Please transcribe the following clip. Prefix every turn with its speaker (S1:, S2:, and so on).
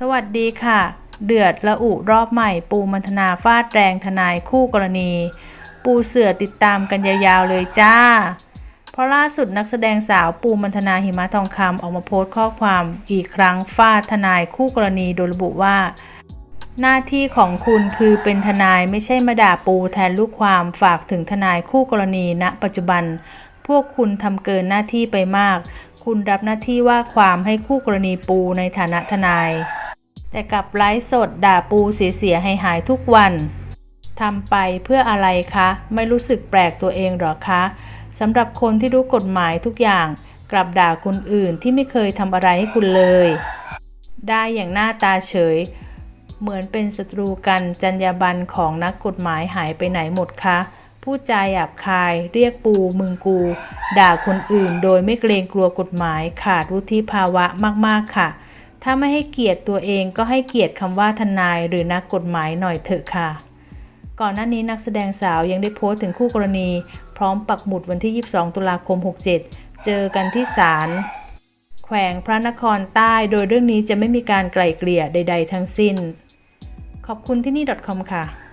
S1: สวัสดีค่ะ เดือดละอุรอบใหม่ ปูมันธนาฟาดแรงทนายคู่กรณี ปูเสือติดตามกันยาวๆเลยจ้า เพราะล่าสุดนักแสดงสาวปูมันธนาหิมะทองคำออกมาโพสต์ข้อความอีกครั้งฟาดทนายคู่กรณีโดยระบุว่า หน้าที่ของคุณคือเป็นทนายไม่ใช่มาด่าปูแทนลูกความฝากถึงทนายคู่กรณีณปัจจุบัน พวกคุณทำเกินหน้าที่ไปมาก คุณรับหน้าที่ว่าความให้คู่กรณีปูในฐานะทนาย แต่กลับไลฟ์สดด่าปูเสียๆให้หายทุกวันทำไปเพื่ออะไรคะ ไม่รู้สึกแปลกตัวเองหรอคะสำหรับคนที่รู้กฎหมายทุกอย่าง กลับด่าคนอื่นที่ไม่เคยทำอะไรให้คุณเลย ได้อย่างหน้าตาเฉย เหมือนเป็นศัตรูกันจรรยาบรรณของนักกฎหมายหายไปไหนหมดคะพูดจาหยาบคาย เรียกปูมึงกู ด่าคนอื่นโดยไม่เกรงกลัวกฎหมายขาดวุฒิภาวะมากๆค่ะ ถ้าไม่ให้เกียรติตัวเองก็ให้เกียรติคำว่าทนายหรือนักกฎหมายหน่อยเถอะค่ะ ก่อนหน้านี้นักแสดงสาวยังได้โพสต์ถึงคู่กรณี พร้อมปักหมุดวันที่ 22 ตุลาคม 67 เจอกันที่ศาลแขวงพระนครใต้ โดยเรื่องนี้จะไม่มีการไกล่เกลี่ยใด ๆ ทั้งสิ้น ขอบคุณที่นี่ .com ค่ะ